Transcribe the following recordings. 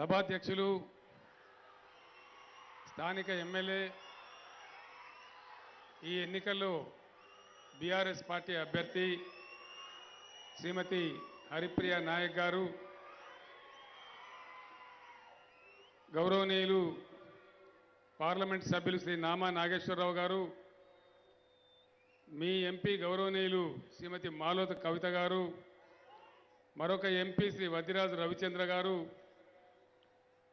సభాధ్యక్షులు స్థానిక ఎమ్మెల్యే ఈ ఎన్నికల్లో బీఆర్ఎస్ పార్టీ అభ్యర్థి శ్రీమతి హరిప్రియ నాయక్ గారు గౌరవనీయులు పార్లమెంట్ సభ్యులు శ్రీ నామా నాగేశ్వరరావు గారు మీ ఎంపీ గౌరవనీయులు శ్రీమతి మాలోత కవిత గారు మరొక ఎంపీ శ్రీ వదిరాజు రవిచంద్ర గారు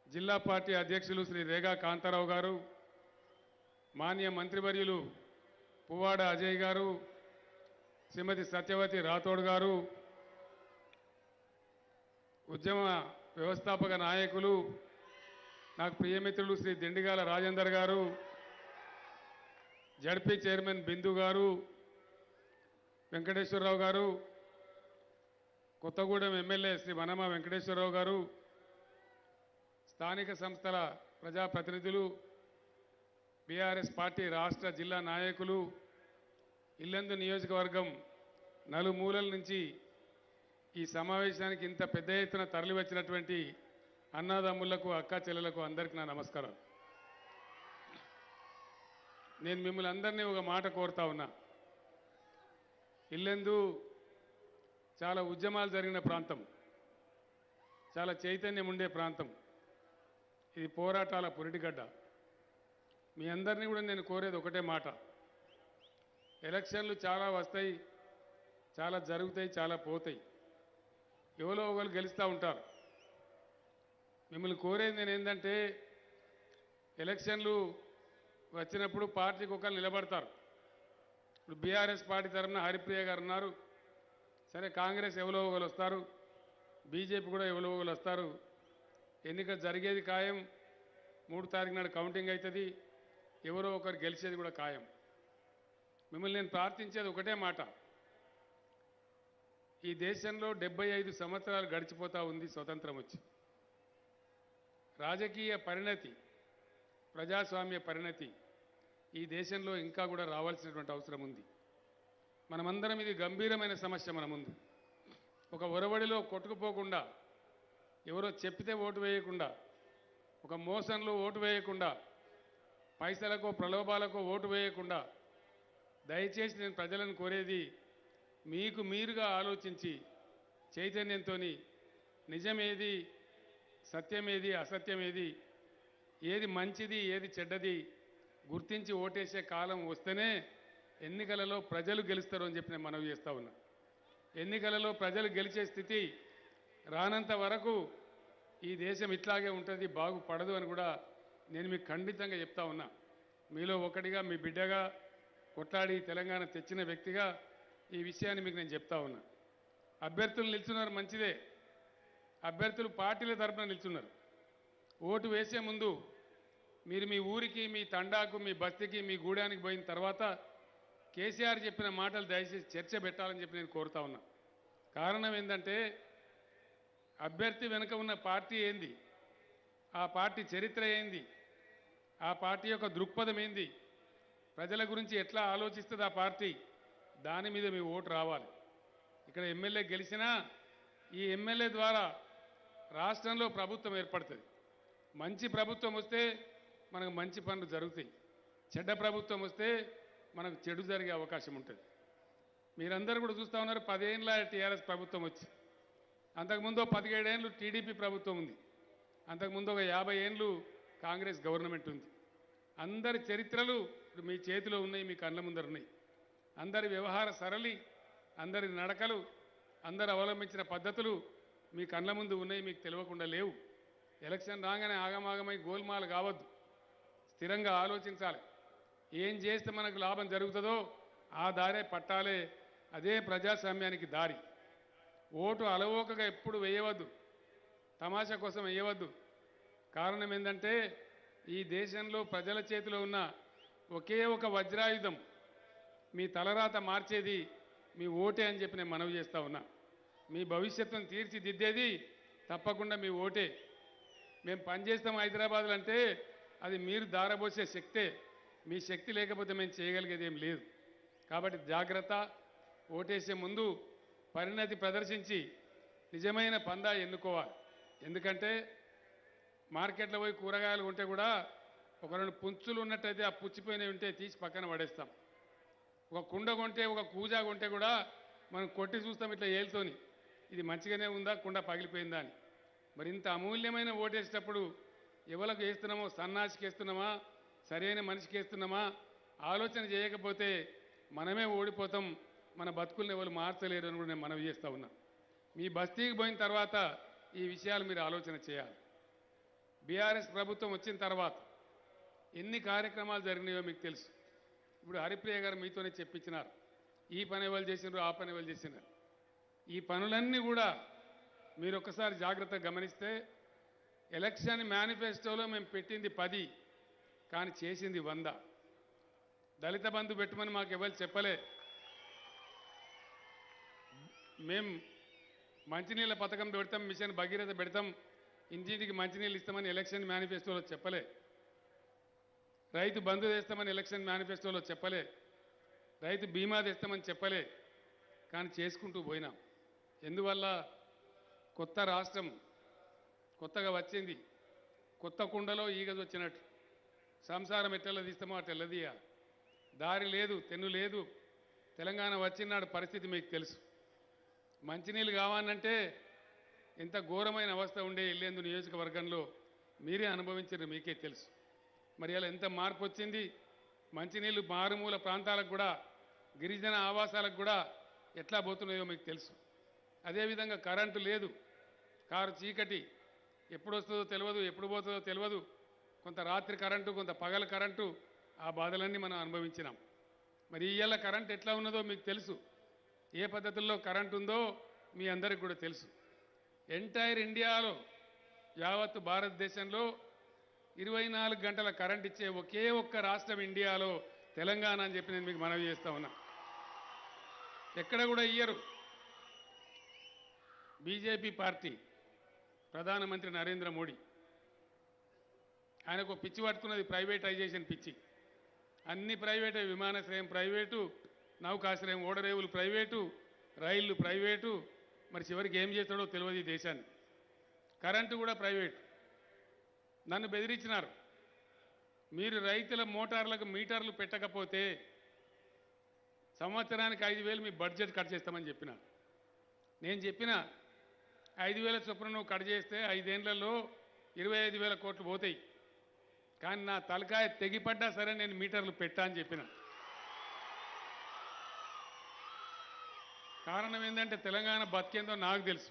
జిల్లా పార్టీ అధ్యక్షులు శ్రీ రేగా కాంతారావు గారు మాన్య మంత్రివర్యులు పువ్వాడ అజయ్ గారు శ్రీమతి సత్యవతి రాథోడ్ గారు ఉద్యమ వ్యవస్థాపక నాయకులు నాకు ప్రియమిత్రులు శ్రీ దిండిగాల రాజేందర్ గారు జడ్పీ చైర్మన్ బిందు గారు వెంకటేశ్వరరావు గారు కొత్తగూడెం ఎమ్మెల్యే శ్రీ వనమ వెంకటేశ్వరరావు గారు స్థానిక సంస్థల ప్రజాప్రతినిధులు బీఆర్ఎస్ పార్టీ రాష్ట్ర జిల్లా నాయకులు ఇల్లందు నియోజకవర్గం నలుమూలల నుంచి ఈ సమావేశానికి ఇంత పెద్ద ఎత్తున తరలివచ్చినటువంటి అన్నదమ్ములకు అక్క చెల్లెలకు అందరికీ నా నమస్కారం నేను మిమ్మల్ని అందరినీ ఒక మాట కోరుతా ఉన్నా. ఇల్లెందు చాలా ఉద్యమాలు జరిగిన ప్రాంతం చాలా చైతన్యం ఉండే ప్రాంతం. ఇది పోరాటాల పురిటిగడ్డ. మీ అందరినీ కూడా నేను కోరేది ఒకటే మాట. ఎలక్షన్లు చాలా వస్తాయి చాలా జరుగుతాయి చాలా పోతాయి. ఎవరో ఒకరు గెలుస్తూ ఉంటారు. మిమ్మల్ని కోరేది నేను ఏంటంటే ఎలక్షన్లు వచ్చినప్పుడు పార్టీకి ఒకరు నిలబడతారు. ఇప్పుడు బీఆర్ఎస్ పార్టీ తరఫున హరిప్రియ గారు ఉన్నారు. సరే కాంగ్రెస్ ఎవరో ఒకరు వస్తారు బీజేపీ కూడా ఎవరో ఒకరు వస్తారు. ఎన్నిక జరిగేది ఖాయం. మూడు తారీఖు నాడు కౌంటింగ్ అవుతుంది ఎవరో ఒకరు గెలిచేది కూడా ఖాయం. మిమ్మల్ని నేను ప్రార్థించేది ఒకటే మాట. ఈ దేశంలో డెబ్బై ఐదు సంవత్సరాలు గడిచిపోతా ఉంది స్వతంత్రం వచ్చి. రాజకీయ పరిణతి ప్రజాస్వామ్య పరిణతి ఈ దేశంలో ఇంకా కూడా రావాల్సినటువంటి అవసరం ఉంది. మనమందరం ఇది గంభీరమైన సమస్య మన ముందు. ఒక ఒరవడిలో కొట్టుకుపోకుండా ఎవరో చెప్పితే ఓటు వేయకుండా ఒక మోసంలో ఓటు వేయకుండా పైసలకు ప్రలోభాలకు ఓటు వేయకుండా దయచేసి నేను ప్రజలను కోరేది మీకు మీరుగా ఆలోచించి చైతన్యంతో నిజమేది సత్యమేది అసత్యమేది ఏది మంచిది ఏది చెడ్డది గుర్తించి ఓటేసే కాలం వస్తేనే ఎన్నికలలో ప్రజలు గెలుస్తారు అని చెప్పి నేను మనవి చేస్తా ఉన్నా. ఎన్నికలలో ప్రజలు గెలిచే స్థితి రానంత వరకు ఈ దేశం ఇట్లాగే ఉంటుంది బాగుపడదు అని కూడా నేను మీకు ఖండితంగా చెప్తా ఉన్నా. మీలో ఒకటిగా మీ బిడ్డగా కొట్లాడి తెలంగాణ తెచ్చిన వ్యక్తిగా ఈ విషయాన్ని మీకు నేను చెప్తా ఉన్నా. అభ్యర్థులు నిల్చున్నారు మంచిదే. అభ్యర్థులు పార్టీల తరపున నిల్చున్నారు. ఓటు వేసే ముందు మీరు మీ ఊరికి మీ తండాకు మీ బస్తీకి మీ గూడానికి పోయిన తర్వాత కేసీఆర్ చెప్పిన మాటలు దయచేసి చర్చ పెట్టాలని చెప్పి నేను కోరుతా ఉన్నా. కారణం ఏంటంటే అభ్యర్థి వెనుక ఉన్న పార్టీ ఏంది? ఆ పార్టీ చరిత్ర ఏంది? ఆ పార్టీ యొక్క దృక్పథం ఏంది? ప్రజల గురించి ఎట్లా ఆలోచిస్తుంది ఆ పార్టీ? దాని మీద మీ ఓటు రావాలి. ఇక్కడ ఎమ్మెల్యే గెలిచినా ఈ ఎమ్మెల్యే ద్వారా రాష్ట్రంలో ప్రభుత్వం ఏర్పడుతుంది. మంచి ప్రభుత్వం వస్తే మనకు మంచి పనులు జరుగుతాయి. చెడ్డ ప్రభుత్వం వస్తే మనకు చెడు జరిగే అవకాశం ఉంటుంది. మీరందరూ కూడా చూస్తూ ఉన్నారు పదేళ్ళ టీఆర్ఎస్ ప్రభుత్వం వచ్చి అంతకుముందు పదిహేడేళ్ళు టీడీపీ ప్రభుత్వం ఉంది. అంతకుముందు ఒక యాభై ఏళ్ళు కాంగ్రెస్ గవర్నమెంట్ ఉంది. అందరి చరిత్రలు ఇప్పుడు మీ చేతిలో ఉన్నాయి మీ కళ్ళ ముందర ఉన్నాయి. అందరి వ్యవహార సరళి అందరి నడకలు అందరు అవలంబించిన పద్ధతులు మీ కళ్ళ ముందు ఉన్నాయి మీకు తెలియకుండా లేవు. ఎలక్షన్ రాగానే ఆగమాగమై గోల్మాలు కావద్దు. స్థిరంగా ఆలోచించాలి. ఏం చేస్తే మనకు లాభం జరుగుతుందో ఆ దారే పట్టాలే. అదే ప్రజాస్వామ్యానికి దారి. ఓటు అలవోకగా ఎప్పుడు వేయవద్దు. తమాషా కోసం వేయవద్దు. కారణం ఏంటంటే ఈ దేశంలో ప్రజల చేతిలో ఉన్న ఒకే ఒక వజ్రాయుధం మీ తలరాత మార్చేది మీ ఓటే అని చెప్పి నేను మనవి చేస్తా ఉన్నా. మీ భవిష్యత్తును తీర్చిదిద్దేది తప్పకుండా మీ ఓటే. మేము పనిచేస్తాం హైదరాబాద్లో అంటే అది మీరు దారబోసే శక్తే. మీ శక్తి లేకపోతే మేము చేయగలిగేది ఏం లేదు. కాబట్టి జాగ్రత్త ఓటేసే ముందు పరిణతి ప్రదర్శించి నిజమైన పందా ఎన్నుకోవాలి. ఎందుకంటే మార్కెట్లో పోయి కూరగాయలు ఉంటే కూడా ఒక రెండు పుంచులు ఉన్నట్టయితే ఆ పుచ్చిపోయినవి ఉంటే తీసి పక్కన పడేస్తాం. ఒక కుండ కొంటే ఒక కూజా కొంటే కూడా మనం కొట్టి చూస్తాం ఇట్లా ఏలుతోని. ఇది మంచిగానే ఉందా కుండ పగిలిపోయిందా అని. మరి ఇంత అమూల్యమైన ఓటేసేటప్పుడు ఎవరికి వేస్తున్నామో సన్నాసికి వేస్తున్నామా సరైన మనిషికి వేస్తున్నామా ఆలోచన చేయకపోతే మనమే ఓడిపోతాం మన బతుకుల్ని ఎవరు మార్చలేరు అని కూడా నేను మనవి చేస్తూ ఉన్నా. మీ బస్తీకి పోయిన తర్వాత ఈ విషయాలు మీరు ఆలోచన చేయాలి. బీఆర్ఎస్ ప్రభుత్వం వచ్చిన తర్వాత ఎన్ని కార్యక్రమాలు జరిగినాయో మీకు తెలుసు. ఇప్పుడు హరిప్రియ గారు మీతోనే చెప్పించినారు. ఈ పని ఎవరు చేసినారు ఆ పని ఎవరు చేసినారు. ఈ పనులన్నీ కూడా మీరు ఒక్కసారి జాగ్రత్తగా గమనిస్తే ఎలక్షన్ మేనిఫెస్టోలో మేము పెట్టింది పది కానీ చేసింది వంద. దళిత బంధు పెట్టమని మాకు ఎవరు చెప్పలే. మేం మంచినీళ్ళ పథకం పెడతాం మిషన్ భగీరథ పెడతాం ఇంటింటికి మంచినీళ్ళు ఇస్తామని ఎలక్షన్ మేనిఫెస్టోలో చెప్పలే. రైతు బంధు తెస్తామని ఎలక్షన్ మేనిఫెస్టోలో చెప్పలే. రైతు బీమా తెస్తామని చెప్పలే. కానీ చేసుకుంటూ పోయినాం. ఎందువల్ల? కొత్త రాష్ట్రం కొత్తగా వచ్చింది. కొత్త కుండలో ఈగది వచ్చినట్టు. సంసారం ఎట్టెల్ల తీస్తామో అటు దారి లేదు తెన్ను లేదు. తెలంగాణ వచ్చినాడు పరిస్థితి మీకు తెలుసు. మంచినీళ్ళు కావాలంటే ఎంత ఘోరమైన అవస్థ ఉండే ఇల్లేందు నియోజకవర్గంలో మీరే అనుభవించారు మీకే తెలుసు. మరి అలా ఎంత మార్పు వచ్చింది? మంచినీళ్ళు మారుమూల ప్రాంతాలకు కూడా గిరిజన ఆవాసాలకు కూడా ఎట్లా పోతున్నాయో మీకు తెలుసు. అదేవిధంగా కరెంటు లేదు. కారు చీకటి ఎప్పుడు వస్తుందో తెలియదు ఎప్పుడు పోతుందో తెలియదు కొంత రాత్రి కరెంటు కొంత పగల కరెంటు ఆ బాధలన్నీ మనం అనుభవించినాం. మరి ఇవాళ కరెంట్ ఎట్లా ఉన్నదో మీకు తెలుసు. ఏ పద్ధతుల్లో కరెంట్ ఉందో మీ అందరికి కూడా తెలుసు. ఎంటైర్ ఇండియాలో యావత్తు భారతదేశంలో ఇరవై నాలుగు గంటల కరెంట్ ఇచ్చే ఒకే ఒక్క రాష్ట్రం ఇండియాలో తెలంగాణ అని చెప్పి నేను మీకు మనవి చేస్తా ఉన్నా. ఎక్కడ కూడా ఇయ్యరు. బీజేపీ పార్టీ ప్రధానమంత్రి నరేంద్ర మోడీ. ఆయనకు ఒక పిచ్చి పట్టుకున్నది ప్రైవేటైజేషన్ పిచ్చి. అన్ని ప్రైవేటే విమానాశ్రయం ప్రైవేటు నౌకాశ్రయం ఓడరేవులు ప్రైవేటు రైళ్ళు ప్రైవేటు. మరి చివరికి ఏం చేస్తాడో తెలియదు ఈ దేశాన్ని. కరెంటు కూడా ప్రైవేట్. నన్ను బెదిరించినారు. మీరు రైతుల మోటార్లకు మీటర్లు పెట్టకపోతే సంవత్సరానికి ఐదు వేలు మీ బడ్జెట్ కట్ చేస్తామని చెప్పిన. నేను చెప్పిన ఐదు వేల చొప్పున నువ్వు కట్ చేస్తే ఐదేళ్ళలో ఇరవై ఐదు వేల కోట్లు పోతాయి. కానీ నా తలకాయ తెగిపడ్డా సరే నేను మీటర్లు పెట్టా అని చెప్పిన. కారణం ఏంటంటే తెలంగాణ బతికేందో నాకు తెలుసు.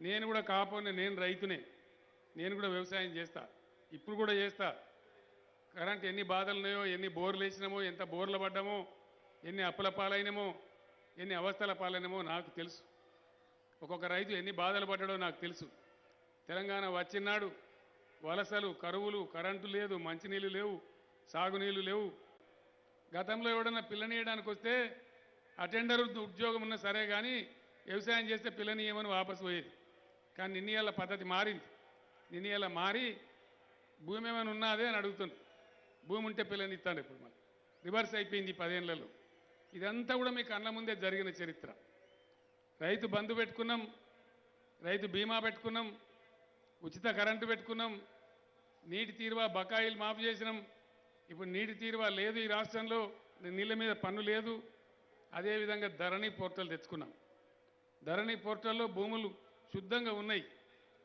నేను కూడా కాపోయిన నేను రైతునే. నేను కూడా వ్యవసాయం చేస్తా. ఇప్పుడు కూడా చేస్తా. కరెంట్ ఎన్ని బాధలు ఉన్నాయో ఎన్ని బోర్లు వేసినామో ఎంత బోర్లు పడ్డామో ఎన్ని అప్పుల పాలైనమో ఎన్ని అవస్థల పాలైనమో నాకు తెలుసు. ఒక్కొక్క రైతు ఎన్ని బాధలు పడ్డాడో నాకు తెలుసు. తెలంగాణ వచ్చినాడు వలసలు కరువులు కరెంటు లేదు మంచినీళ్ళు లేవు సాగునీళ్ళు లేవు. గతంలో ఎవడన్నా పిల్లనియడానికి వస్తే అటెండర్ ఉద్యోగం ఉన్నా సరే కానీ వ్యవసాయం చేస్తే పిల్లనియమని వాపసు పోయేది. కానీ నిన్నీయాల పద్ధతి మారింది. నిన్నీయాల మారి భూమి ఏమైనా ఉన్నదే అని అడుగుతుంది భూమి ఉంటే పిల్లని ఇస్తాడు ఇప్పుడు మనం రివర్స్ అయిపోయింది పదేళ్ళలో ఇదంతా కూడా మీ కళ్ళ ముందే జరిగిన చరిత్ర. రైతు బంధు పెట్టుకున్నాం రైతు బీమా పెట్టుకున్నాం ఉచిత కరెంటు పెట్టుకున్నాం నీటి తీరువా బకాయిలు మాఫ్ చేసినాం. ఇప్పుడు నీటి తీరువా లేదు ఈ రాష్ట్రంలో నీళ్ళ మీద పన్ను లేదు. అదేవిధంగా ధరణి పోర్టల్ తెచ్చుకున్నాం. ధరణి పోర్టల్లో భూములు శుద్ధంగా ఉన్నాయి.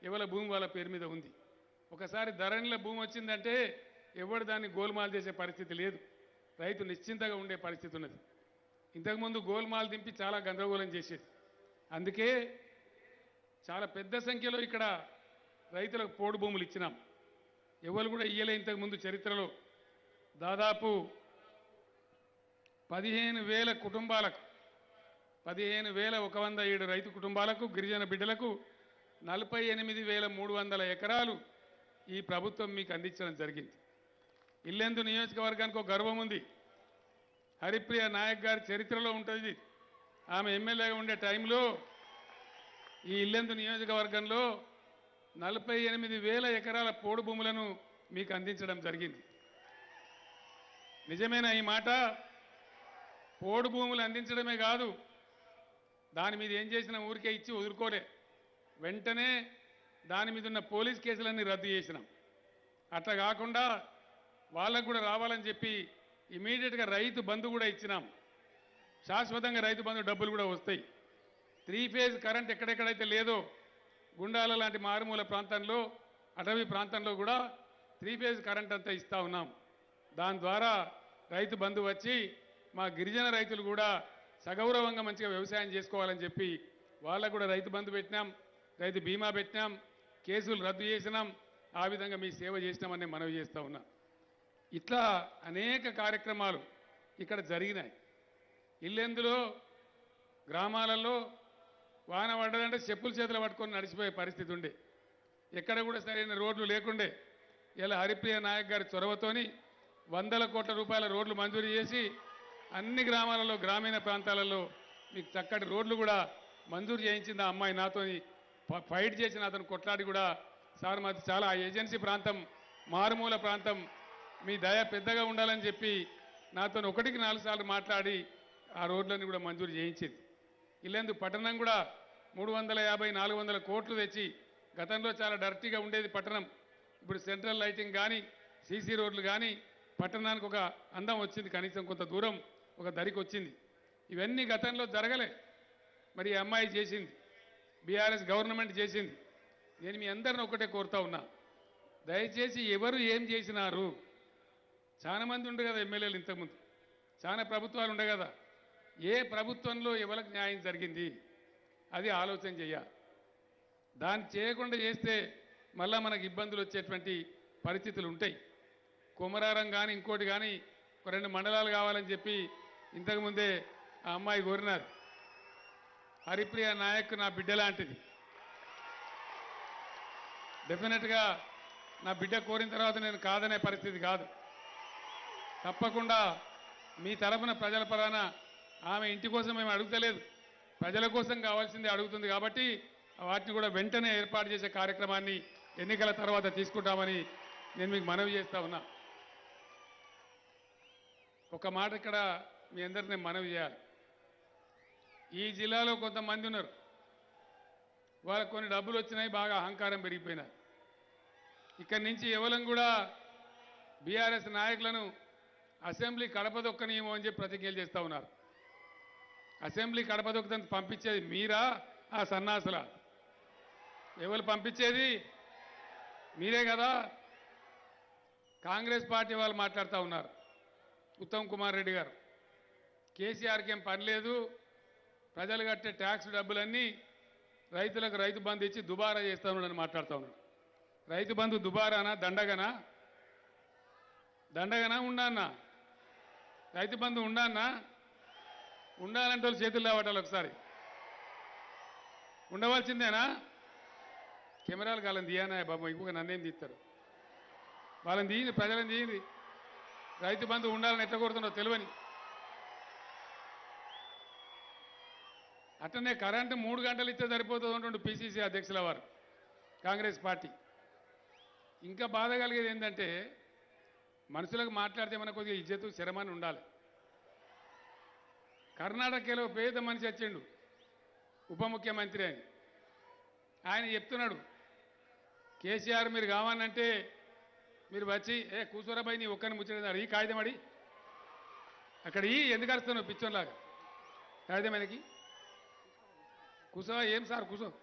ఎవరి భూమి వాళ్ళ పేరు మీద ఉంది. ఒకసారి ధరణిలో భూమి వచ్చిందంటే ఎవడు దాన్ని గోల్మాల్ చేసే పరిస్థితి లేదు. రైతు నిశ్చింతగా ఉండే పరిస్థితి ఉన్నది. ఇంతకుముందు గోల్మాల్ దింపి చాలా గందరగోళం చేసేది. అందుకే చాలా పెద్ద సంఖ్యలో ఇక్కడ రైతులకు పోడు భూములు ఇచ్చినాం. ఎవరు కూడా ఇయ్యలే ఇంతకుముందు చరిత్రలో. దాదాపు పదిహేను వేల కుటుంబాలకు పదిహేను వేల ఒక వంద ఏడు రైతు కుటుంబాలకు గిరిజన బిడ్డలకు నలభై ఎనిమిది వేల మూడు వందల ఎకరాలు ఈ ప్రభుత్వం మీకు అందించడం జరిగింది. ఇల్లెందు నియోజకవర్గానికి ఒక గర్వం ఉంది. హరిప్రియ నాయక్ గారి చరిత్రలో ఉంటుంది. ఆమె ఎమ్మెల్యేగా ఉండే టైంలో ఈ ఇల్లెందు నియోజకవర్గంలో నలభై ఎనిమిది వేల ఎకరాల పోడు భూములను మీకు అందించడం జరిగింది. నిజమేనా ఈ మాట? పోడు భూములు అందించడమే కాదు దాని మీద ఏం చేసినా ఊరికే ఇచ్చి వదులుకోలే. వెంటనే దాని మీద ఉన్న పోలీస్ కేసులన్నీ రద్దు చేసినాం. అట్లా కాకుండా వాళ్ళకు కూడా రావాలని చెప్పి ఇమీడియట్గా రైతు బంధు కూడా ఇచ్చినాం. శాశ్వతంగా రైతు బంధు డబ్బులు కూడా వస్తాయి. త్రీ ఫేజ్ కరెంట్ ఎక్కడెక్కడైతే లేదో గుండాల లాంటి మారుమూల ప్రాంతంలో అటవీ ప్రాంతంలో కూడా త్రీ ఫేజ్ కరెంట్ అంతా ఇస్తా ఉన్నాం. దాని ద్వారా రైతు బంధు వచ్చి మా గిరిజన రైతులు కూడా సగౌరవంగా మంచిగా వ్యవసాయం చేసుకోవాలని చెప్పి వాళ్ళకు కూడా రైతు బంధు పెట్టినాం రైతు బీమా పెట్టినాం కేసులు రద్దు చేసినాం ఆ విధంగా మీ సేవ చేసినామని మనవి చేస్తూ ఉన్నా. ఇట్లా అనేక కార్యక్రమాలు ఇక్కడ జరిగినాయి. ఇల్లెందులో గ్రామాలలో వాన పడ్డదంటే చెప్పుల చేతులు పట్టుకొని నడిచిపోయే పరిస్థితి ఉండే. ఎక్కడ కూడా సరైన రోడ్లు లేకుండే. ఇలా హరిప్రియ నాయక్ గారి చొరవతోని వందల కోట్ల రూపాయల రోడ్లు మంజూరు చేసి అన్ని గ్రామాలలో గ్రామీణ ప్రాంతాలలో మీకు చక్కటి రోడ్లు కూడా మంజూరు చేయించింది ఆ అమ్మాయి నాతోని. ఫైట్ చేసిన అతను కొట్లాడి కూడా సార్ మాది చాలా ఆ ఏజెన్సీ ప్రాంతం మారుమూల ప్రాంతం. మీ దయ పెద్దగా ఉండాలని చెప్పి నాతో ఒకటికి నాలుగు సార్లు మాట్లాడి ఆ రోడ్లన్నీ కూడా మంజూరు చేయించింది. ఇల్లందు పట్టణం కూడా మూడు వందల యాభై నాలుగు వందల కోట్లు తెచ్చి గతంలో చాలా డర్టీగా ఉండేది పట్టణం. ఇప్పుడు సెంట్రల్ లైటింగ్ కానీ సీసీ రోడ్లు కానీ పట్టణానికి ఒక అందం వచ్చింది కనీసం కొంత దూరం. ఒక ధరికి వచ్చింది. ఇవన్నీ గతంలో జరగలే. మరి అమ్మాయి చేసింది. బీఆర్ఎస్ గవర్నమెంట్ చేసింది. నేను మీ అందరిని ఒకటే కోరుతా ఉన్నా. దయచేసి ఎవరు ఏం చేసినారు? చాలా మంది ఉండే కదా ఎమ్మెల్యేలు ఇంతకుముందు. చాలా ప్రభుత్వాలు ఉండే కదా. ఏ ప్రభుత్వంలో ఎవరికి న్యాయం జరిగింది? అది ఆలోచన చేయాలి దాన్ని చేయకుండా చేస్తే మళ్ళా మనకు ఇబ్బందులు వచ్చేటువంటి పరిస్థితులు ఉంటాయి. కుమరారం కానీ ఇంకోటి కానీ ఒక రెండు మండలాలు కావాలని చెప్పి ఇంతకుముందే ఆ అమ్మాయి కోరినారు. హరిప్రియ నాయక్ నా బిడ్డ లాంటిది. డెఫినెట్గా నా బిడ్డ కోరిన తర్వాత నేను కాదనే పరిస్థితి కాదు. తప్పకుండా మీ తరఫున ప్రజల పరాన ఆమె ఇంటి కోసం మేము అడుగుతలేదు. ప్రజల కోసం కావాల్సింది అడుగుతుంది కాబట్టి వాటిని కూడా వెంటనే ఏర్పాటు చేసే కార్యక్రమాన్ని ఎన్నికల తర్వాత తీసుకుంటామని నేను మీకు మనవి చేస్తా ఉన్నా. ఒక మాట ఇక్కడ మీ అందరిని మనవి చేయాలి. ఈ జిల్లాలో కొంతమంది ఉన్నారు. వాళ్ళకు కొన్ని డబ్బులు వచ్చినాయి బాగా అహంకారం పెరిగిపోయినాయి. ఇక్కడి నుంచి ఎవరం కూడా బీఆర్ఎస్ నాయకులను అసెంబ్లీ కడపదొక్కనీయమో అని చెప్పి ప్రతిజ్ఞలు చేస్తూ ఉన్నారు. అసెంబ్లీ కడపదొక్కదని పంపించేది మీరా ఆ సన్నాసుల? ఎవరు పంపించేది? మీరే కదా? కాంగ్రెస్ పార్టీ వాళ్ళు మాట్లాడుతూ ఉన్నారు. ఉత్తమ్ కుమార్ రెడ్డి గారు. కేసీఆర్కి ఏం పర్లేదు ప్రజలు కట్టే ట్యాక్స్ డబ్బులన్నీ రైతులకు రైతు బంధు ఇచ్చి దుబారా చేస్తా ఉన్నాడని మాట్లాడుతూ ఉన్నాడు. రైతు బంధు దుబారానా దండగనా? దండగనా ఉండాన్నా రైతు బంధు ఉండాన్నా ఉండాలంటే వాళ్ళు చేతులు లేవటాలి ఒకసారి. ఉండవలసిందేనా? కెమెరాలు కాలం తీయనా బాబు? ఇంకొక నన్నేం తీస్తారు? వాళ్ళని తీయండి ప్రజలను తీయండి. రైతు బంధు ఉండాలని ఎట్లా కోరుతున్నారో తెలియని అట్లనే కరెంటు మూడు గంటలు ఇస్తే సరిపోతుంది అంటుండు పిసిసి అధ్యక్షుల వారు కాంగ్రెస్ పార్టీ. ఇంకా బాధ కలిగేది ఏంటంటే మనుషులకు మాట్లాడితే మనకు కొద్దిగా ఇజ్జతు శ్రమని ఉండాలి. కర్ణాటకలో పేద మనిషి వచ్చిండు ఉప ముఖ్యమంత్రి అని. ఆయన చెప్తున్నాడు కేసీఆర్ మీరు కావాలంటే మీరు వచ్చి ఏ కూసోరాబాయి నీ ఒక్కరిని ముచ్చడం ఈ కాగితం అడి అక్కడ ఈ ఎందుకు అరుస్తున్నావు పిచ్చోన్లాగా? కాగితం ఆయనకి? కూసో ఏం సార్ కూసో.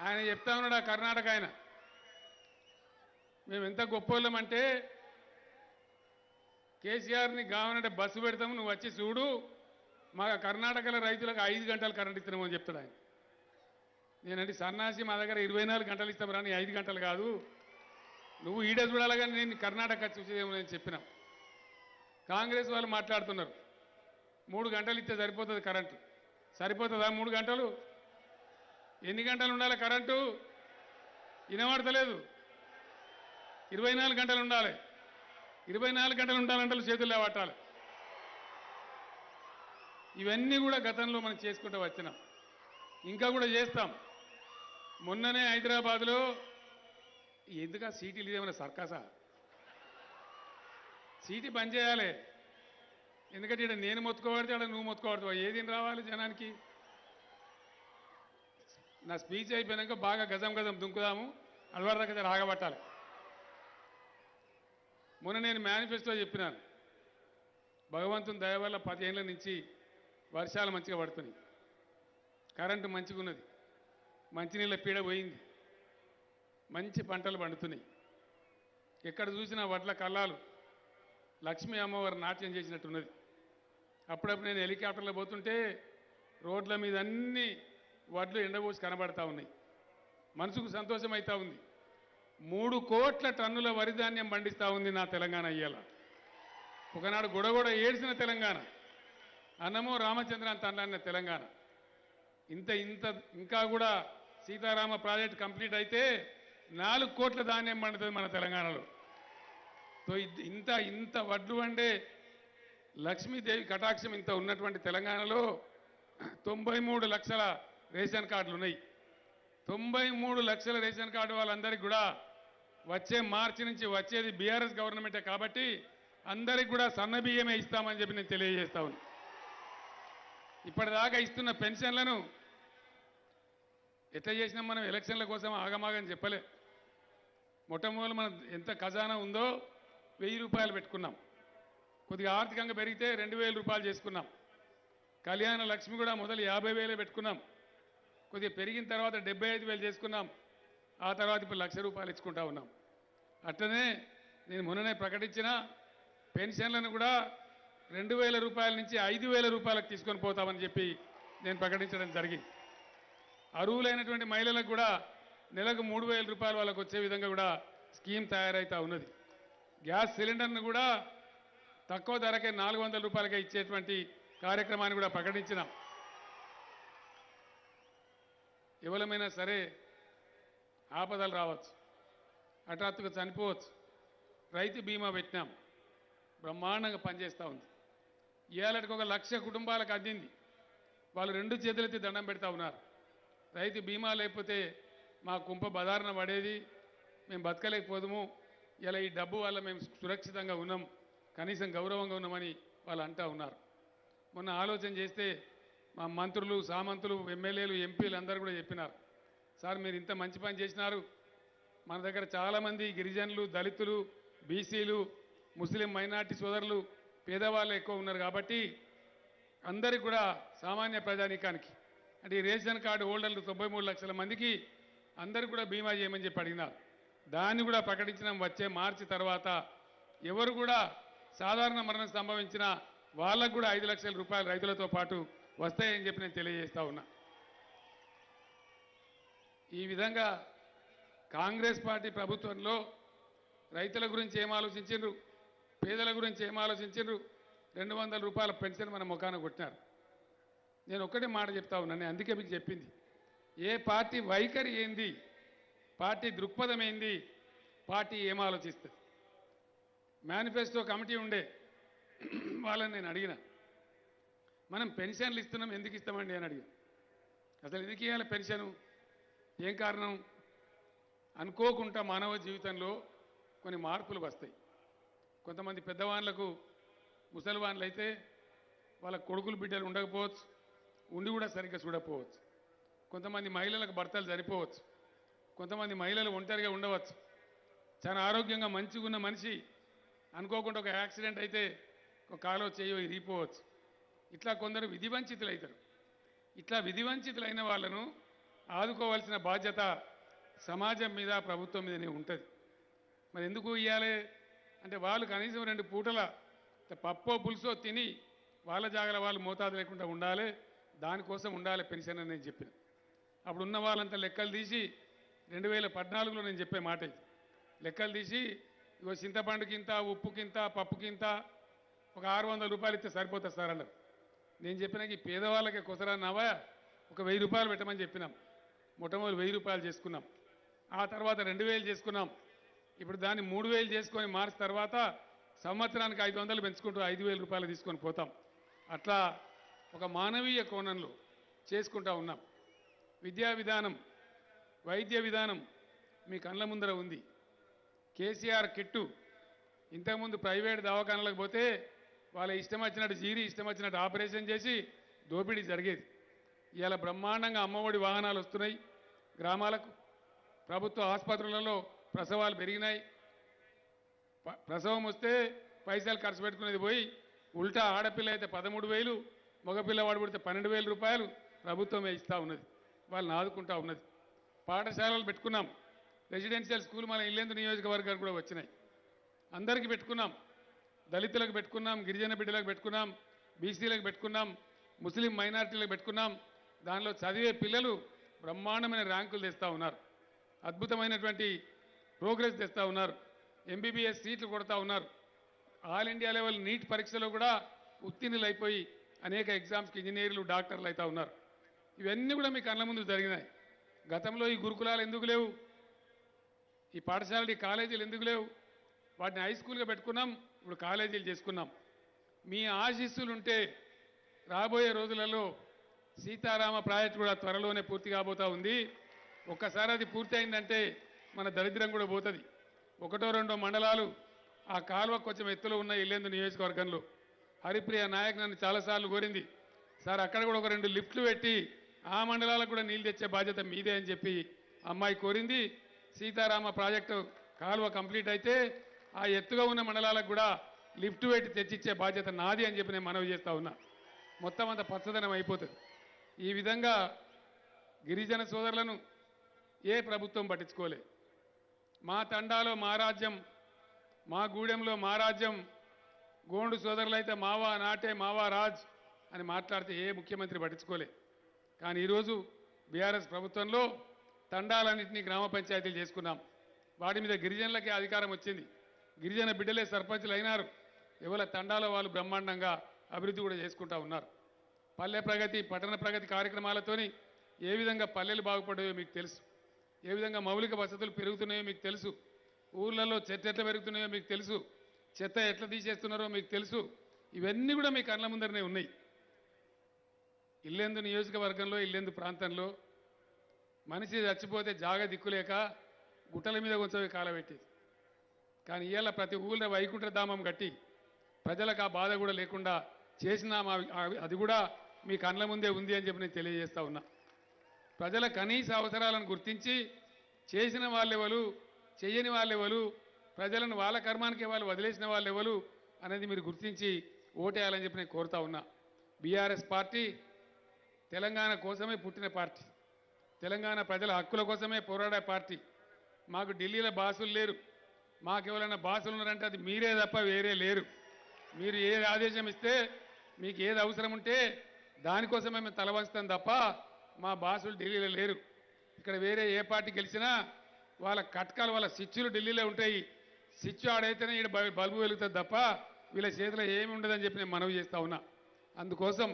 ఆయన చెప్తా ఉన్నాడు ఆ కర్ణాటక ఆయన. మేము ఎంత గొప్పోళ్ళమంటే కేసీఆర్ని కావాలంటే బస్సు పెడతాము నువ్వు వచ్చి చూడు మా కర్ణాటకలో రైతులకు ఐదు గంటలు కరెంట్ ఇస్తున్నాము అని చెప్తాడు ఆయన. నేనంటే సన్నాసి మా దగ్గర ఇరవై నాలుగు గంటలు ఇస్తాం రాని ఐదు గంటలు కాదు. నువ్వు ఈడ చూడాలి కానీ నేను కర్ణాటక చూసేదేమో నేను చెప్పిన. కాంగ్రెస్ వాళ్ళు మాట్లాడుతున్నారు. మూడు గంటలు ఇస్తే సరిపోతుంది కరెంటు. సరిపోతుందా? మూడు గంటలు. ఎన్ని గంటలు ఉండాలి కరెంటు? వినబడతలేదు. ఇరవై నాలుగు గంటలు ఉండాలి. ఇరవై నాలుగు గంటలు ఉండాలంటే చేతులు లేవట్టాలి. ఇవన్నీ కూడా గతంలో మనం చేసుకుంటూ వచ్చినాం. ఇంకా కూడా చేస్తాం. మొన్ననే హైదరాబాద్లో ఎందుకు సీటీలు ఇదేమైనా సర్కసా? సీటీ బంద్ చేయాలి. ఎందుకంటే ఇక్కడ నేను మొత్తుకోబడితే అక్కడ నువ్వు మొత్తుకోబడతావు ఏది రావాలి జనానికి? నా స్పీచ్ అయిపోయినాక బాగా గజం గజం దుంకుదాము. అలవాటు దగ్గర రాగబట్టాలి. మొన్న నేను మేనిఫెస్టో చెప్పినాను. భగవంతుని దయ వల్ల పదిహేనుల నుంచి వర్షాలు మంచిగా పడుతున్నాయి. కరెంటు మంచిగా ఉన్నది మంచినీళ్ళ పీడ పోయింది. మంచి పంటలు పండుతున్నాయి. ఎక్కడ చూసినా వడ్ల కళ్ళాలు. లక్ష్మీ అమ్మవారు నాట్యం చేసినట్టున్నది. అప్పుడప్పుడు నేను హెలికాప్టర్లో పోతుంటే రోడ్ల మీద అన్ని వడ్లు ఎండబోసి కనబడతా ఉన్నాయి. మనసుకు సంతోషం అవుతా ఉంది. మూడు కోట్ల టన్నుల వరి ధాన్యం పండిస్తూ ఉంది నా తెలంగాణ ఇయ్యాల. ఒకనాడు గొడగొడ ఏడ్చిన తెలంగాణ. అన్నమో రామచంద్ర అంత అన్న తెలంగాణ. ఇంత ఇంత ఇంకా కూడా సీతారామ ప్రాజెక్ట్ కంప్లీట్ అయితే నాలుగు కోట్ల ధాన్యం పండుతుంది మన తెలంగాణలో. సో ఇంత ఇంత వడ్లు వండే లక్ష్మీదేవి కటాక్షం ఇంత ఉన్నటువంటి తెలంగాణలో తొంభై మూడు లక్షల రేషన్ కార్డులు ఉన్నాయి. తొంభై మూడు లక్షల రేషన్ కార్డు వాళ్ళందరికీ కూడా వచ్చే మార్చి నుంచి వచ్చేది బీఆర్ఎస్ గవర్నమెంటే కాబట్టి అందరికి కూడా సన్న బియ్యమే ఇస్తామని చెప్పి నేను తెలియజేస్తా ఉన్నా. ఇప్పటిదాకా ఇస్తున్న పెన్షన్లను ఎట్లా చేసినాం మనం? ఎలక్షన్ల కోసం ఆగమాగని చెప్పలే. మొట్టమొదలు మనం ఎంత ఖజానా ఉందో వెయ్యి రూపాయలు పెట్టుకున్నాం. కొద్దిగా ఆర్థికంగా పెరిగితే రెండు వేల రూపాయలు చేసుకున్నాం. కళ్యాణ లక్ష్మి కూడా మొదలు యాభై వేలే పెట్టుకున్నాం. కొద్దిగా పెరిగిన తర్వాత డెబ్బై ఐదు వేలు చేసుకున్నాం. ఆ తర్వాత ఇప్పుడు లక్ష రూపాయలు ఇచ్చుకుంటా ఉన్నాం. అట్లనే నేను మొన్ననే ప్రకటించిన పెన్షన్లను కూడా రెండు వేల రూపాయల నుంచి ఐదు వేల రూపాయలకు తీసుకొని పోతామని చెప్పి నేను ప్రకటించడం జరిగింది. అరువులైనటువంటి మహిళలకు కూడా నెలకు మూడు వేల రూపాయలు వాళ్ళకు వచ్చే విధంగా కూడా స్కీమ్ తయారైతా ఉన్నది. గ్యాస్ సిలిండర్ను కూడా తక్కువ ధరకే నాలుగు వందల రూపాయలకే ఇచ్చేటువంటి కార్యక్రమాన్ని కూడా ప్రకటించినాం. ఎవరమైనా సరే ఆపదలు రావచ్చు హఠాత్తుగా చనిపోవచ్చు. రైతు బీమా పెట్టినాం. బ్రహ్మాండంగా పనిచేస్తూ ఉంది. ఏళ్ళకి ఒక లక్ష కుటుంబాలకు అందింది. వాళ్ళు రెండు చేతులెత్తి దండం పెడతా ఉన్నారు. రైతు బీమా లేకపోతే మా కుంప బదారణ పడేది. మేము బతకలేకపోదుము. ఇలా ఈ డబ్బు వల్ల మేము సురక్షితంగా ఉన్నాం. కనీసం గౌరవంగా ఉన్నామని వాళ్ళు అంటా ఉన్నారు. మొన్న ఆలోచన చేస్తే మా మంత్రులు సామంతులు ఎమ్మెల్యేలు ఎంపీలు అందరూ కూడా చెప్పినారు. సార్ మీరు ఇంత మంచి పని చేసినారు. మన దగ్గర చాలామంది గిరిజనులు దళితులు బీసీలు ముస్లిం మైనార్టీ సోదరులు పేదవాళ్ళు ఎక్కువ ఉన్నారు కాబట్టి అందరికి కూడా సామాన్య ప్రజానీకానికి అంటే ఈ రేషన్ కార్డు హోల్డర్లు తొంభై మూడు లక్షల మందికి అందరికి కూడా బీమా చేయమని చెప్పి అడిగినారు. దాన్ని కూడా ప్రకటించడం వచ్చే మార్చి తర్వాత ఎవరు కూడా సాధారణ మరణం సంభవించిన వాళ్ళకు కూడా ఐదు లక్షల రూపాయలు రైతులతో పాటు వస్తాయని చెప్పి నేను తెలియజేస్తా ఉన్నా. ఈ విధంగా కాంగ్రెస్ పార్టీ ప్రభుత్వంలో రైతుల గురించి ఏం పేదల గురించి ఏం రెండు వందల రూపాయల పెన్షన్ మన ముఖాన కొట్టినారు. నేను ఒక్కటే మాట చెప్తా ఉన్నాను నేను అందుకే మీకు చెప్పింది. ఏ పార్టీ వైఖరి ఏంది? పార్టీ దృక్పథం ఏంది? పార్టీ ఏం ఆలోచిస్తుంది? మేనిఫెస్టో కమిటీ ఉండే. వాళ్ళని నేను అడిగిన మనం పెన్షన్లు ఇస్తున్నాం ఎందుకు ఇస్తామండి? అని అడిగాను అసలు ఎందుకు ఇవ్వాలి పెన్షను? ఏం కారణం? అనుకోకుండా మానవ జీవితంలో కొన్ని మార్పులు వస్తాయి. కొంతమంది పెద్దవాళ్ళకు ముసలివాన్లు అయితే వాళ్ళ కొడుకులు బిడ్డలు ఉండకపోవచ్చు ఉండి కూడా సరిగ్గా చూడకపోవచ్చు. కొంతమంది మహిళలకు భర్తలు సరిపోవచ్చు కొంతమంది మహిళలు ఒంటరిగా ఉండవచ్చు. చాలా ఆరోగ్యంగా మంచిగా ఉన్న మనిషి అనుకోకుండా ఒక యాక్సిడెంట్ అయితే ఒక కాలో చేయో ఇరిగిపోవచ్చు. ఇట్లా కొందరు విధివంచితులు అవుతారు ఇట్లా విధివంచితులైన వాళ్ళను ఆదుకోవాల్సిన బాధ్యత సమాజం మీద ప్రభుత్వం మీదనే ఉంటుంది. మరి ఎందుకు ఇవ్వాలి అంటే వాళ్ళు కనీసం రెండు పూటల పప్పో పులుసో తిని వాళ్ళ జాగల వాళ్ళు మోతాదు లేకుండా ఉండాలి. దానికోసం ఉండాలి పెన్షన్ అని నేను చెప్పిన. అప్పుడు ఉన్న వాళ్ళంతా లెక్కలు తీసి రెండు వేల పద్నాలుగులో నేను చెప్పే మాట ఇది. లెక్కలు తీసి ఇగో చింతపండుకింత ఉప్పుకింత పప్పుకింత ఒక ఆరు వందల రూపాయలు ఇస్తే సరిపోతుంది సార్ అన్నారు. నేను చెప్పిన ఈ పేదవాళ్ళకి కుసరన్నావా ఒక వెయ్యి రూపాయలు పెట్టమని చెప్పినాం. మొట్టమొదటి వెయ్యి రూపాయలు చేసుకున్నాం. ఆ తర్వాత రెండు వేలు చేసుకున్నాం. ఇప్పుడు దాన్ని మూడు వేలు చేసుకొని మార్చి తర్వాత సంవత్సరానికి ఐదు వందలు పెంచుకుంటూ ఐదు వేల రూపాయలు తీసుకొని పోతాం. అట్లా ఒక మానవీయ కోణంలో చేసుకుంటా ఉన్నాం. విద్యా విధానం వైద్య విధానం మీ కళ్ళ ముందర ఉంది. KCR kit. ఇంతకుముందు ప్రైవేట్ దవాఖానలకు పోతే వాళ్ళ ఇష్టం వచ్చినట్టు జీరి ఇష్టం వచ్చినట్టు ఆపరేషన్ చేసి దోపిడీ జరిగేది. ఇవాళ బ్రహ్మాండంగా అమ్మఒడి వాహనాలు వస్తున్నాయి గ్రామాలకు. ప్రభుత్వ ఆసుపత్రులలో ప్రసవాలు పెరిగినాయి. ప- ప్రసవం వస్తే పైసలు ఖర్చు పెట్టుకునేది పోయి ఉల్టా ఆడపిల్ల అయితే పదమూడు వేలు మగపిల్లవాడు పుడితే పన్నెండు వేల రూపాయలు ప్రభుత్వమే ఇస్తూ ఉన్నది. వాళ్ళని ఆదుకుంటా ఉన్నది. పాఠశాలలు పెట్టుకున్నాం. రెసిడెన్షియల్ స్కూల్ మన ఇల్లేందు నియోజకవర్గాలు కూడా వచ్చినాయి. అందరికీ పెట్టుకున్నాం. దళితులకు పెట్టుకున్నాం గిరిజన బిడ్డలకు పెట్టుకున్నాం బీసీలకు పెట్టుకున్నాం ముస్లిం మైనారిటీలకు పెట్టుకున్నాం. దానిలో చదివే పిల్లలు బ్రహ్మాండమైన ర్యాంకులు తెస్తూ ఉన్నారు. అద్భుతమైనటువంటి ప్రోగ్రెస్ తెస్తూ ఉన్నారు. ఎంబీబీఎస్ సీట్లు కొడతా ఉన్నారు. ఆల్ ఇండియా లెవెల్ నీట్ పరీక్షలో కూడా ఉత్తీర్ణులు అయిపోయి అనేక ఎగ్జామ్స్కి ఇంజనీర్లు డాక్టర్లు అవుతా ఉన్నారు. ఇవన్నీ కూడా మీ కళ్ళ ముందు జరిగినాయి. గతంలో ఈ గురుకులాలు ఎందుకు లేవు? ఈ పాఠశాలని ఈ కాలేజీలు ఎందుకు లేవు? వాటిని హై స్కూల్గా పెట్టుకున్నాం ఇప్పుడు కాలేజీలు చేసుకున్నాం. మీ ఆశీస్సులుంటే రాబోయే రోజులలో సీతారామ ప్రాజెక్ట్ కూడా త్వరలోనే పూర్తి కాబోతా ఉంది. ఒక్కసారి అది పూర్తి అయిందంటే మన దరిద్రం కూడా పోతుంది. ఒకటో రెండో మండలాలు ఆ కాలువ కొంచెం ఎత్తులో ఉన్న ఇల్లేందు నియోజకవర్గంలో. హరిప్రియ నాయక్ నన్ను చాలాసార్లు కోరింది సార్ అక్కడ కూడా ఒక రెండు లిఫ్ట్లు పెట్టి ఆ మండలాలకు కూడా నీళ్ళు తెచ్చే బాధ్యత మీదే అని చెప్పి అమ్మాయి కోరింది. సీతారామ ప్రాజెక్టు కాలువ కంప్లీట్ అయితే ఆ ఎత్తుగా ఉన్న మండలాలకు కూడా లిఫ్ట్ పెట్టి తెచ్చిచ్చే బాధ్యత నాది అని చెప్పి నేను మనవి చేస్తా ఉన్నా. మొత్తం అంత పచ్చదనం అయిపోతుంది. ఈ విధంగా గిరిజన సోదరులను ఏ ప్రభుత్వం పట్టించుకోలే. మా తండాలో మా రాజ్యం మా గూడెంలో మా రాజ్యం గోండు సోదరులైతే మావా నాటే మావా రాజ్ అని మాట్లాడితే ఏ ముఖ్యమంత్రి పట్టించుకోలే. కానీ ఈరోజు బీఆర్ఎస్ ప్రభుత్వంలో తండాలన్నింటినీ గ్రామ పంచాయతీలు చేసుకున్నాం. వాటి మీద గిరిజనులకే అధికారం వచ్చింది. గిరిజన బిడ్డలే సర్పంచులు అయినారు. ఎవరి తండాలో వాళ్ళు బ్రహ్మాండంగా అభివృద్ధి కూడా చేసుకుంటా ఉన్నారు. పల్లె ప్రగతి పట్టణ ప్రగతి కార్యక్రమాలతోని ఏ విధంగా పల్లెలు బాగుపడాయో మీకు తెలుసు. ఏ విధంగా మౌలిక వసతులు పెరుగుతున్నాయో మీకు తెలుసు. ఊర్లలో చెత్త ఎట్లా పెరుగుతున్నాయో మీకు తెలుసు. చెత్త ఎట్లా తీసేస్తున్నారో మీకు తెలుసు. ఇవన్నీ కూడా మీ కళ్ళ ముందరనే ఉన్నాయి. ఇల్లెందు నియోజకవర్గంలో ఇల్లెందు ప్రాంతంలో మనిషి చచ్చిపోతే జాగ దిక్కులేక గుట్టల మీద కొంచెం కాలబెట్టేది కానీ ఇవాళ ప్రతి ఊళ్ళో వైకుంఠధామం కట్టి ప్రజలకు ఆ బాధ కూడా లేకుండా చేసిన అది కూడా మీ కళ్ళ ముందే ఉంది అని చెప్పి నేను తెలియజేస్తా ఉన్నా. ప్రజల కనీస అవసరాలను గుర్తించి చేసిన వాళ్ళెవలు చేయని వాళ్ళెవలు ప్రజలను వాళ్ళ కర్మానికి వాళ్ళు వదిలేసిన వాళ్ళెవలు అనేది మీరు గుర్తించి ఓటేయాలని చెప్పి నేను కోరుతా ఉన్నా. బీఆర్ఎస్ పార్టీ తెలంగాణ కోసమే పుట్టిన పార్టీ. తెలంగాణ ప్రజల హక్కుల కోసమే పోరాడే పార్టీ. మాకు ఢిల్లీలో బాసులు లేరు. మాకు ఎవరైనా బాసులు ఉన్నారంటే అది మీరే తప్ప వేరే లేరు. మీరు ఏది ఆదేశం ఇస్తే మీకు ఏది అవసరం ఉంటే దానికోసమే మేము తలవంచుతాం తప్ప మా బాసులు ఢిల్లీలో లేరు. ఇక్కడ వేరే ఏ పార్టీ గెలిచినా వాళ్ళ కట్కాలు వాళ్ళ స్విచ్లు ఢిల్లీలో ఉంటాయి. స్విచ్ ఆడైతేనే ఇక్కడ బల్బు వెలుగుతుంది తప్ప వీళ్ళ చేతిలో ఏమి ఉండదని చెప్పి నేను మనవి చేస్తా ఉన్నా. అందుకోసం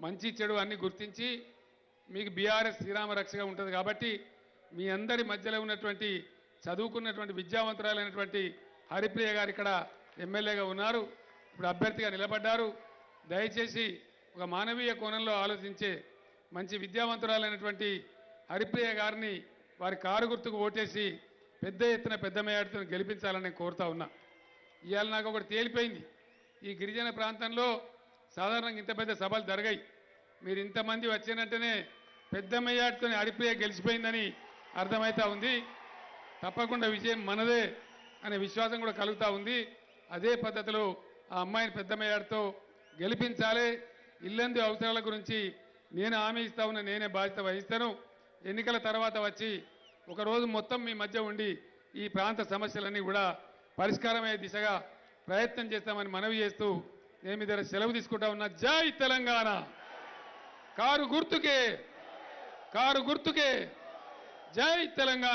మంచి చెడు అన్ని గుర్తించి మీకు బీఆర్ఎస్ శ్రీరామ రక్షగా ఉంటుంది కాబట్టి మీ అందరి మధ్యలో ఉన్నటువంటి చదువుకున్నటువంటి విద్యావంతురాలైనటువంటి హరిప్రియ గారు ఇక్కడ ఎమ్మెల్యేగా ఉన్నారు. ఇప్పుడు అభ్యర్థిగా నిలబడ్డారు. దయచేసి ఒక మానవీయ కోణంలో ఆలోచించే మంచి విద్యావంతురాలైనటువంటి హరిప్రియ గారిని వారి కారు గుర్తుకు ఓటేసి పెద్ద ఎత్తున పెద్ద మేయాడుతో గెలిపించాలని నేను కోరుతా ఉన్నా. ఇవాళ నాకు ఒకటి తేలిపోయింది. ఈ గిరిజన ప్రాంతంలో సాధారణంగా ఇంత పెద్ద సభలు జరగాయి. మీరు ఇంతమంది వచ్చినట్టునే పెద్ద మెయ్యాటితో అడిపోయే గెలిచిపోయిందని అర్థమవుతా ఉంది. తప్పకుండా విజయం మనదే అనే విశ్వాసం కూడా కలుగుతూ ఉంది. అదే పద్ధతిలో ఆ అమ్మాయిని పెద్ద మేయాడుతో గెలిపించాలి. ఇల్లందు అవసరాల గురించి నేను హామీ ఇస్తా ఉన్న నేనే బాధ్యత వహిస్తాను. ఎన్నికల తర్వాత వచ్చి ఒకరోజు మొత్తం మీ మధ్య ఉండి ఈ ప్రాంత సమస్యలన్నీ కూడా పరిష్కారమయ్యే దిశగా ప్రయత్నం చేస్తామని మనవి చేస్తూ నేను మీ దగ్గర సెలవు తీసుకుంటా ఉన్నా. జై తెలంగాణ! కారు గుర్తుకే! కారు గుర్తుకే. జై తెలంగాణ.